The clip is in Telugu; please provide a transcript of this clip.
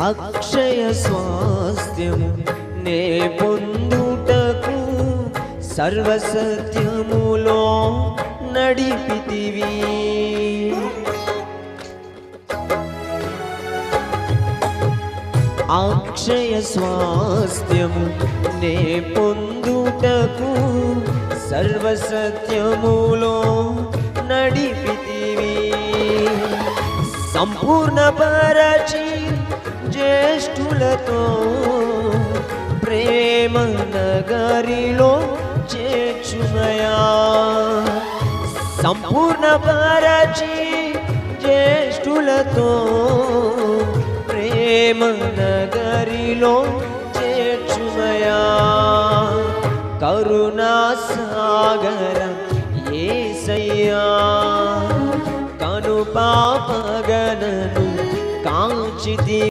అక్షయ స్వాస్థ్యము నే పొందుటకు సర్వసత్యములో నడిపితివి. అక్షయ స్వాస్థ్యము నే పొందుటకు సర్వసత్యములో నడిపితివి. సంపూర్ణ పరచి కలతో ప్రేమ నగరిలో చేర్చునయా సంపూర్ణ పరచి జ్యేష్ఠులతో ప్రేమ నగరిలో చేర్చునయా కరుణా సాగర ఏసయ్యా. కనుపాపగనను కాంచిది